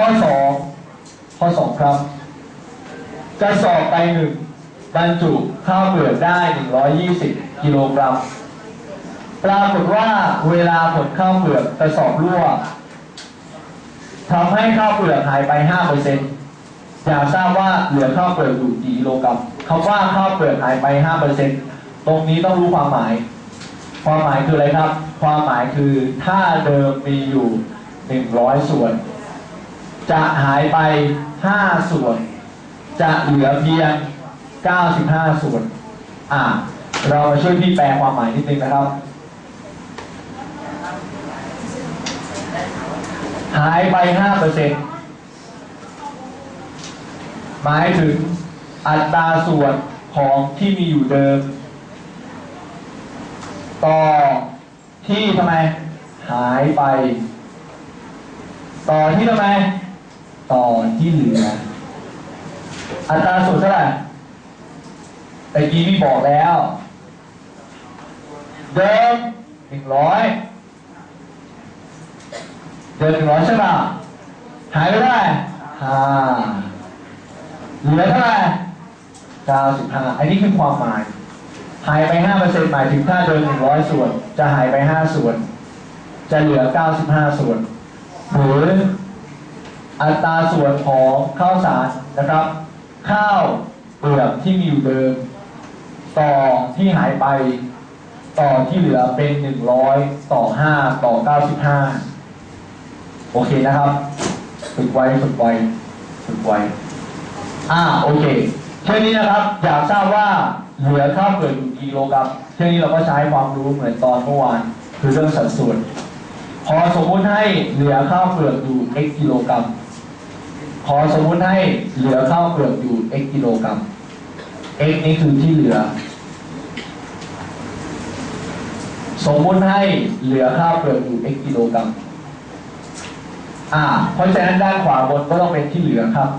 ข้อสองข้อสองครับกระสอบใบหนึ่งบรรจุข้าวเปลือกได้ 120 กิโลกรัม ปรากฏว่าเวลาผลข้าวเปลือกกระสอบรั่วทำให้ข้าวเปลือกหายไป 5%อยากทราบว่าเหลือข้าวเปลือกอยู่กี่กิโลกรัมคำว่าข้าวเปลือกหายไป 5%ตรงนี้ต้องรู้ความหมาย ความหมายคืออะไรครับ ความหมายคือถ้าเดิมมีอยู่ 100 ส่วน จะหายไป 5 ส่วน จะเหลือเพียง 95 ส่วน อ่า เรามาช่วยพี่แปลความหมายนิดนึงนะครับ หายไป 5%หมายถึงอัตราส่วนของที่มีอยู่เดิม ต่อที่ทำไม หายไป ต่อที่ทำไม ต่อที่เหลือ อัตราส่วนเท่าไหร่แต่กี้พี่บอกแล้ว เดิมหนึ่งร้อยเดิมหนึ่งร้อยใช่ป่ะหายไปไหร่ห้าเหลือเท่าไหร่เก้าสิบห้าอันนี้คือความหมาย หายไปห้าเปอร์เซ็นต์หมายถึงถ้าเดินหนึ่งร้อยส่วน จะหายไปห้าส่วน จะเหลือเก้าสิบห้าส่วนหรือ อัตราส่วนของข้าวสารนะครับ ข้าวเปลือกที่มีอยู่เดิม ต่อที่หายไป ต่อที่เหลือเป็นหนึ่งร้อยต่อห้าต่อเก้าสิบห้าโอเคนะครับฝึกไว้ฝึกไว้ฝึกไว้อ่าโอเคเช่นนี้นะครับ อยากทราบว่าเหลือข้าวเปลือกอยู่กี่กิโลกรัมเช่นนี้เราก็ใช้ความรู้เหมือนตอนเมื่อวานคือเรื่องสัดส่วนพอสมมติให้เหลือข้าวเปลือกอยู่ x กิโลกรัม ขอสมมติให้เหลือข้าวเปลือกอยู่ x กิโลกรัม x นี่คือที่เหลือ สมมติให้เหลือข้าวเปลือกอยู่ x กิโลกรัมอ่า เพราะฉะนั้นด้านขวาบนก็ต้องเป็นที่เหลือครับ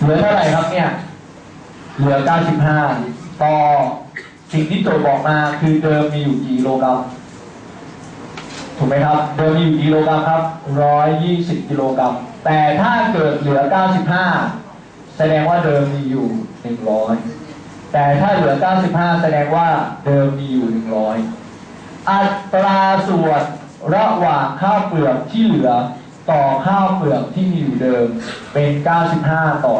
เหลือเท่าไหร่ครับเนี่ย เหลือ 95 ต่อสิ่งที่โจทย์บอกมาคือเดิมมีอยู่กี่กิโลกรัม ถูกไหมครับ เดิมมีอยู่กิโลกรัมครับ 120 กิโลกรัม แต่ถ้าเกิดเหลือ 95 แสดงว่าเดิมมีอยู่ 100 แต่ถ้าเหลือ 95 แสดงว่าเดิมมีอยู่ 100 อัตราส่วนระหว่างข้าวเปลือกที่เหลือต่อข้าวเปลือกที่มีอยู่เดิมเป็น 95 ต่อ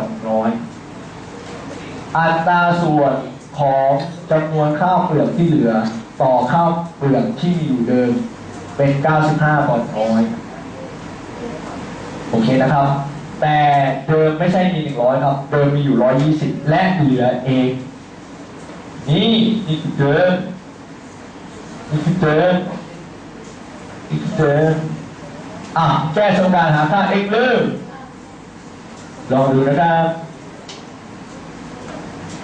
100 อัตราส่วนของจำนวนข้าวเปลือกที่เหลือ ต่อข้าวเปลือกที่มีอยู่เดิม เป็น 95ต่อ100 โอเคนะครับ แต่เดิมไม่ใช่มี 100 ครับ เดิมมีอยู่ 120 และเหลือเอง นี่นี่คือเดิมนี่คือเดิมนี่คือเดิมอะแก้สมการหาค่า x เลยลองดูนะครับ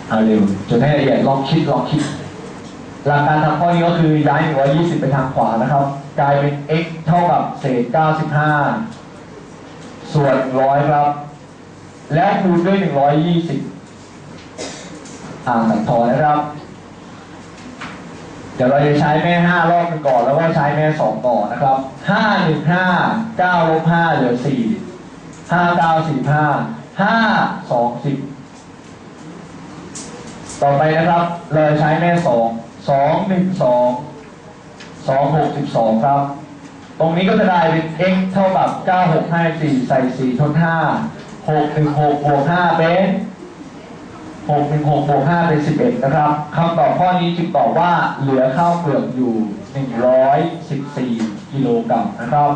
เอาเร็วจนให้ละเอียดลองคิดลองคิดหลักการทำข้อนี้ก็คือย้าย 120 ไปทางขวานะครับ กลายเป็น x เท่ากับเศษ 95 ส่วน 100 ครับ แล้วคูณด้วย 120 อ่าตัดทอนะครับ เดี๋ยวเราจะใช้แม่ 5 รอบกันก่อน แล้วก็ใช้แม่ 2 ต่อนะครับ 5 1 5 9ลบ5เหลือ 4 5 9 4 5 5 2 10 ต่อไปนะครับ เราใช้แม่ 2 2 1 2 2 6 12 ครับ ตรงนี้ก็จะได้เป็น x เท่ากับ 9 6 5 4 ใส่ 4 ทด 5 6 1 6บวก5เป็น 6 1 6บวก5เป็น 11 นะครับคำตอบข้อนี้จึงตอบว่าเหลือข้าวเปลือกอยู่ 114 กิโลกรัมนะครับ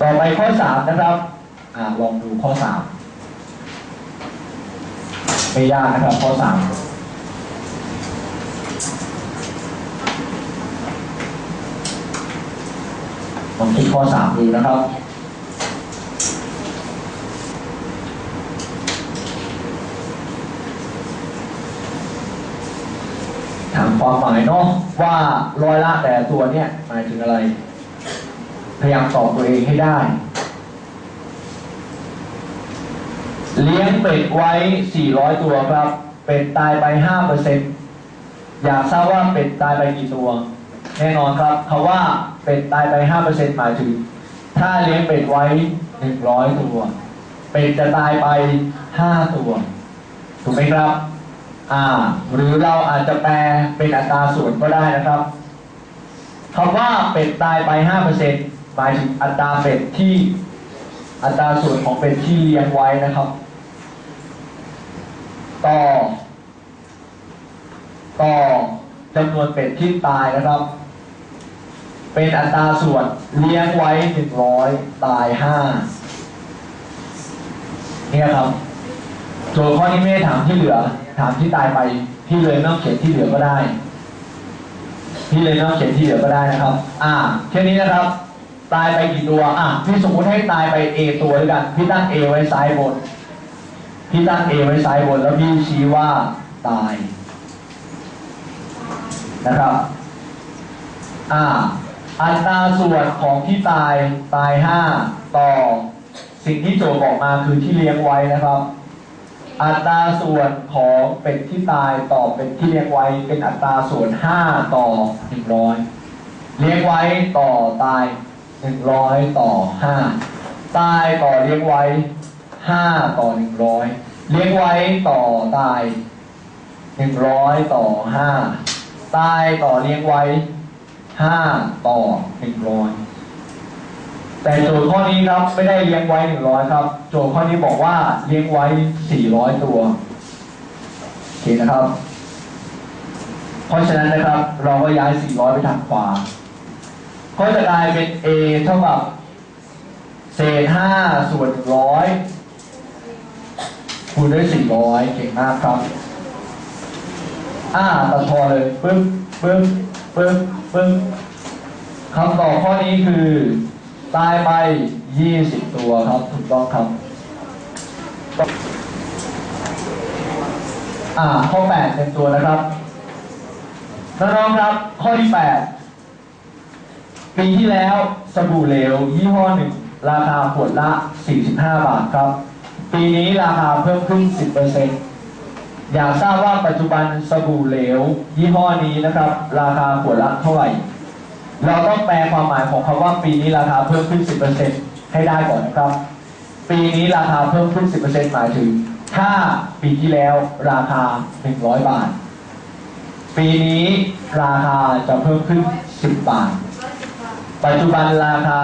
ต่อไปข้อ 3 นะครับอ่าลองดูข้อ 3 ไม่ยากนะครับข้อ 3 ลองคิดข้อ3ดูนะครับถามความหมายเนาะว่าร้อยละแต่ตัวเนี่ยหมายถึงอะไร พยายามตอบตัวเองให้ได้ เลี้ยงเป็ดไว้ 400 ตัวครับ เป็ดตายไป 5%อยากทราบว่าเป็ดตายไปกี่ตัว แน่นอนครับคาว่าเป็ดตายไป 5%หมายถึง ถ้าเลี้ยงเป็ดไว้หนึ่งร้อยตัว เป็ดจะตายไปห้าตัว ถูกไหมครับ อ่า หรือเราอาจจะแปลเป็นอัตราส่วนก็ได้นะครับคำว่าเป็ดตายไปห้าเปอร์เซ็นต์หมายถึงอัตราเป็ดที่อัตราส่วนของเป็ดที่เลี้ยงไว้นะครับ ต่อ ต่อจำนวนเป็ดที่ตายนะครับ เป็นอัตราส่วนเลี้ยงไว้หนึ่งร้อยตายห้าเนี่ยครับโจทย์ข้อนี้ไม่ได้ถามที่เหลือ ถามที่ตายไปพี่เลยไม่ต้องเขียนที่เหลือก็ได้พี่เลยไม่ต้องเขียนที่เหลือก็ได้นะครับ อ่าแค่นี้นะครับ ตายไปกี่ตัว อะพี่สมมติให้ตายไป A ตัวด้วยกันพี่ตั้ง A ไว้ซ้ายบนพี่ตั้ง A ไว้ซ้ายบนแล้วพี่ชี้ว่าตาย นะครับ อ่า อัตราส่วนของที่ตายตายห้าต่อ สิ่งที่โจทย์บอกมาคือที่เลี้ยงไว้นะครับ อัตราส่วนของเป็ดที่ตายต่อเป็ดที่เลี้ยงไว้เป็นอัตราส่วน5ต่อ100เลี้ยงไว้ต่อตาย100ต่อ5ตายต่อเลี้ยงไว้5ต่อ100เลี้ยงไว้ต่อตาย100ต่อ5ตายต่อเลี้ยงไว้ 5ต่อ100แต่โจทย์ข้อนี้ครับไม่ได้เลี้ยงไว้100ครับ โจทย์ข้อนี้บอกว่าเลี้ยงไว้400ตัวโอเคนะครับ เพราะฉะนั้นนะครับ เราก็ย้าย400ไปทางขวาก็จะกลายเป็น A เท่ากับเศษ5ส่วน100คูณด้วย400เก่งมากครับ อ่าตัดพอเลยปึ้งปึ้งปึ้ง ปึ้งคำตอบข้อนี้คือ ตายไป 20 ตัวครับถูกต้องครับ อ่า ข้อ 8 เป็นตัวนะครับน้องๆครับ ข้อที่ 8 ปีที่แล้วสบู่เหลว ยี่ห้อหนึ่ง ราคาขวดละ 45 บาทครับ ปีนี้ราคาเพิ่มขึ้น 10% อยากทราบว่าปัจจุบันสบู่เหลว ยี่ห้อนี้นะครับ ราคาขวดละเท่าไหร่ เราต้องแปลความหมายของคำว่าปีนี้ราคาเพิ่มขึ้น 10%ให้ได้ก่อนนะครับ ปีนี้ราคาเพิ่มขึ้น 10%หมายถึง ถ้าปีที่แล้วราคา 100 บาท ปีนี้ราคาจะเพิ่มขึ้น 10 บาท ปัจจุบันราคา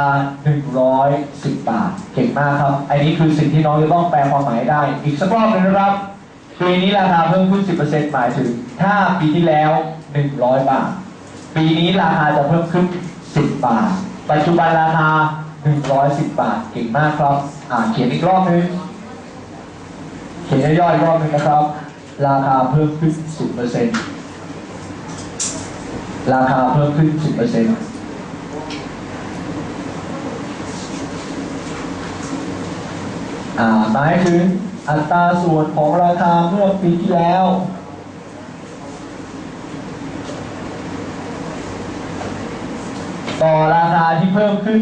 110 บาท เก่งมากครับ อันนี้คือสิ่งที่น้องจะต้องแปลความหมายได้ อีกสักรอบนึงนะครับ ปีนี้ราคาเพิ่มขึ้น 10%หมายถึง ถ้าปีที่แล้ว 100 บาท ปีนี้ราคาจะเพิ่มขึ้น 10 บาท ปัจจุบันราคา 110 บาท เก่งมากครับ อ่าเขียนอีกรอบนึง เขียนย่อยๆอีกรอบนึงนะครับ ราคาเพิ่มขึ้น 10%ราคาเพิ่มขึ้น 10%อ่าหมายถึง อัตราส่วนของราคาเมื่อปีที่แล้ว ต่อราคาที่เพิ่มขึ้น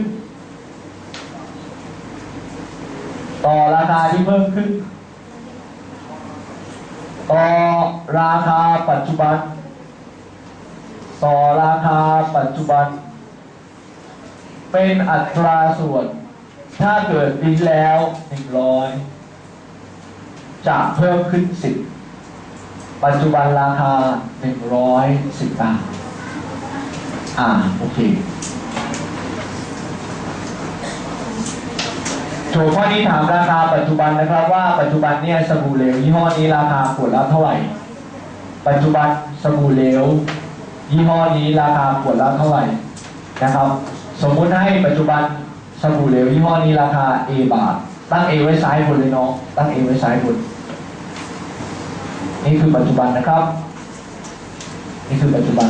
ต่อราคาที่เพิ่มขึ้น ต่อราคาปัจจุบัน ต่อราคาปัจจุบัน เป็นอัตราส่วน ถ้าเกิดปีที่แล้ว100 จะเพิ่มขึ้น 10 ปัจจุบันราคา 110 บาท อ่า โอเคโจทย์ข้อนี้ถามราคาปัจจุบันนะครับว่าปัจจุบันเนี่ยสบู่เหลวยี่ห้อนี้ราคาขวดละเท่าไหร่ ปัจจุบันสบู่เหลวยี่ห้อนี้ราคาขวดละเท่าไหร่นะครับ สมมุติให้ปัจจุบันสบู่เหลวยี่ห้อนี้ราคา A บาท ตั้ง A ไว้ซ้ายบนเลยเนาะตั้ง A ไว้ซ้ายบน นี่คือปัจจุบันนะครับ นี่คือปัจจุบัน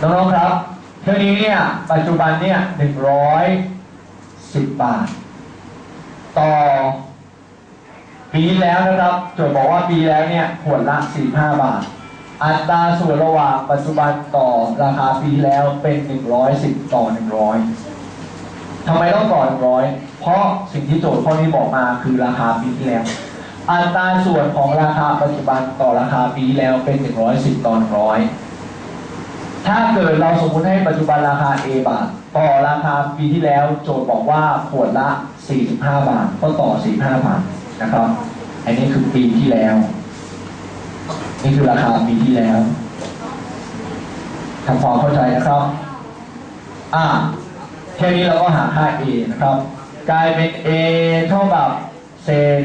น้องๆครับเท่านี้เนี่ยปัจจุบันเนี่ยหนึ่งร้อยสิบบาท ต่อปีแล้วนะครับโจทย์บอกว่าปีแล้วเนี่ยขวดละ45บาท อัตราส่วนระหว่างปัจจุบันต่อราคาปีแล้วเป็น110ต่อ100 ทำไมต้องต่อ100เพราะสิ่งที่โจทย์ข้อนี้บอกมาคือราคาปีที่แล้ว อัตราส่วนของราคาปัจจุบันต่อราคาปีที่แล้วเป็น 110ต่อ100 ถ้าเกิดเราสมมติให้ปัจจุบันราคา A บาท ต่อราคาปีที่แล้ว โจทย์บอกว่าขวดละ 45 บาท ก็ต่อ 45 บาทนะครับ อันนี้คือปีที่แล้ว นี่คือราคาปีที่แล้วทำความเข้าใจนะครับ อ่า แค่นี้เราก็หาค่า A นะครับ กลายเป็น A เท่ากับเศษ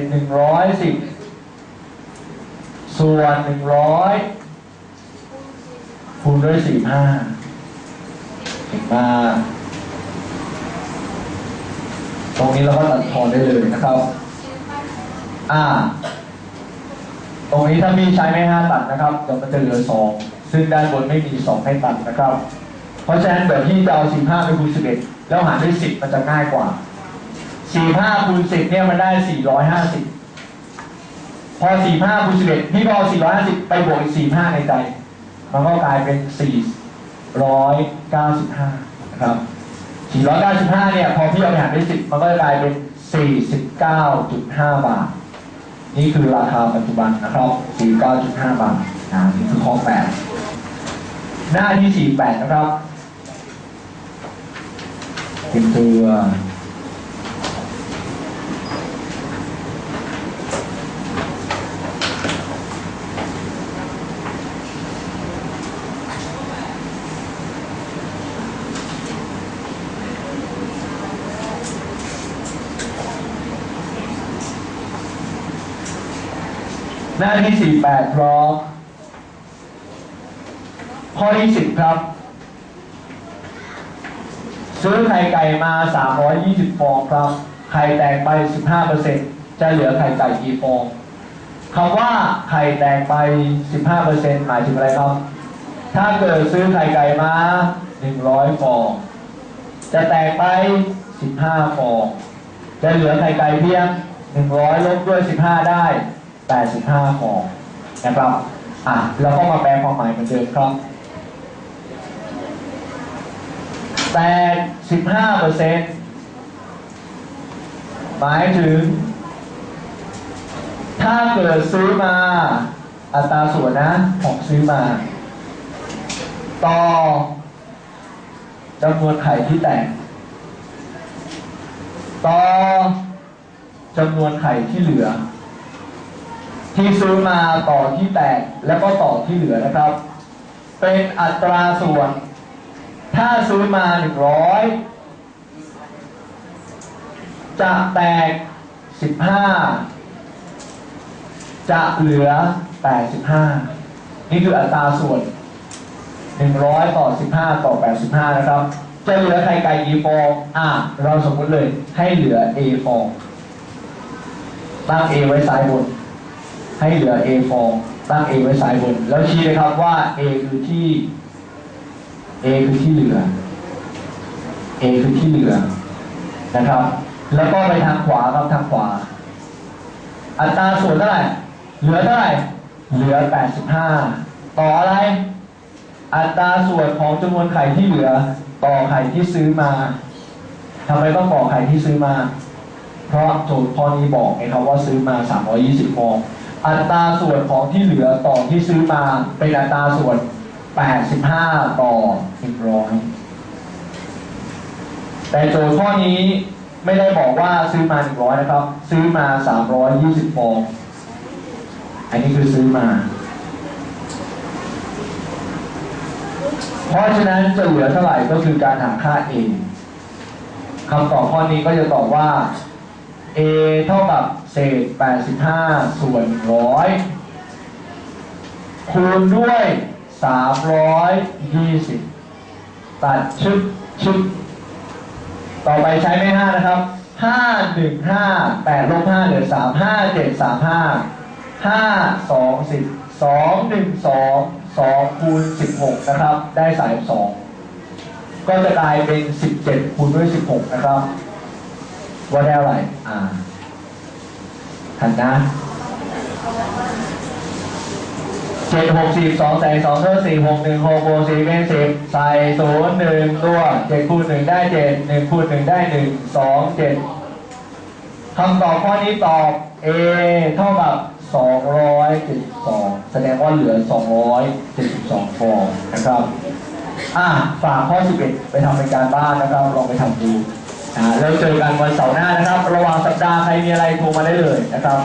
110ส่วน100คูณด้วย45เห็นมาตรงนี้เราก็ตัดทอนได้เลยนะครับ อ่า ตรงนี้ถ้ามีใช้ไม่ห้าตัดนะครับเดี๋ยวมันจะเหลือสองซึ่งด้านบนไม่มีสองให้ตัดนะครับ เพราะฉะนั้นแบบที่จะเอาสี่ห้าไปคูณสิบเอ็ด แล้วหารด้วยสิบมันจะง่ายกว่าสี่ห้าคูณสิบเนี่ยมันได้สี่ร้อยห้าสิบพอสี่ห้าคูณสิบเอ็ดพี่พอสี่ร้อยห้าสิบไปบวกอีกสี่ห้าในใจมันก็กลายเป็นสี่ร้อยเก้าสิบห้านะครับสี่ร้อยเก้าสิบห้าเนี่ยพอพี่เอาไปหารด้วยสิบมันก็จะกลายเป็นสี่สิบเก้าจุดห้าบาท นี่คือราคาปัจจุบันนะครับ49.5บาทนะนี่คือข้อ8หน้าที่48นะครับ เป็นตัวหน้าที่48พร้อมข้อที่10ครับ ซื้อไข่ไก่มา 320 ฟองครับ ไข่แตกไป 15%จะเหลือไข่ไก่กี่ฟองคำว่าไข่แตกไป 15%หมายถึงอะไรครับ ถ้าเกิดซื้อไข่ไก่มา 100 ฟอง จะแตกไป 15 ฟอง จะเหลือไข่ไก่เพียง 100 ลบด้วย 15 ได้ 85 ฟองนะครับ อะ แล้วก็มาแปลความหมายเหมือนเดิมครับ แตก15เปอร์เซ็นต์หมายถึง ถ้าเกิดซื้อมาอัตราส่วนนะของซื้อมา ต่อจำนวนไข่ที่แตก ต่อจำนวนไข่ที่เหลือ ที่ซื้อมาต่อที่แตกแล้วก็ต่อที่เหลือนะครับ เป็นอัตราส่วน ถ้าซื้อมาหนึ่งร้อยจะแตกสิบห้าจะเหลือแปดสิบห้านี่คืออัตราส่วนหนึ่งร้อยต่อสิบห้าต่อแปดสิบห้านะครับ จะเหลือไข่ไก่กี่ฟองอะเราสมมติเลยให้เหลือ A ฟองตั้ง A ไว้ซ้ายบน ให้เหลือ A ฟองตั้ง A ไว้ซ้ายบน แล้วชี้เลยครับว่า A คือที่ A คือที่เหลือ A คือที่เหลือนะครับ แล้วก็ไปทางขวาครับทางขวา อัตราส่วนเท่าไหร่ เหลือเท่าไหร่ เหลือ 85 ต่ออะไร อัตราส่วนของจำนวนไข่ที่เหลือ ต่อไข่ที่ซื้อมาทำไมต้องต่อไข่ที่ซื้อมา เพราะโจทย์ข้อนี้บอกไงครับว่าซื้อมา 320ฟองอัตราส่วนของที่เหลือต่อที่ซื้อมาเป็นอัตราส่วน 85ต่อ100แต่โจทย์ข้อนี้ไม่ได้บอกว่าซื้อมา100นะครับ ซื้อมา320ฟอง อันนี้คือซื้อมา เพราะฉะนั้นจะเหลือเท่าไหร่ก็คือการหาค่า A คำตอบข้อนี้ก็จะตอบว่า A เท่ากับเศษ 85 ส่วน 100 คูณด้วย 320ตัดชึบชึบต่อไปใช้ไม่5นะครับ5 1 5 8ลบ5เหลือ3 5 7 3 5 5 2 10 2 1 2 2คูณ16นะครับ ได้32ก็จะกลายเป็น17คูณด้วย16นะครับ ว่าได้อะไรอ่าทันนะ เจ็ดหกสิบสองใส่สองเท่าสี่หกหนึ่งหกบวกสี่เป็นสิบใส่ศูนย์หนึ่งตัวเจ็ดคูณหนึ่งได้เจ็ดหนึ่งคูณหนึ่งได้หนึ่งสองเจ็ดคำตอบข้อนี้ตอบ A เท่ากับสองร้อยเจ็ดสิบสองแสดงว่าเหลือสองร้อยเจ็ดสิบสองฟองนะครับอะฝากข้อ11ไปทำเป็นการบ้านนะครับลองไปทำดูอ่าแล้วเจอกันวันเสาร์หน้านะครับ ระหว่างสัปดาห์ใครมีอะไรโทรมาได้เลยนะครับ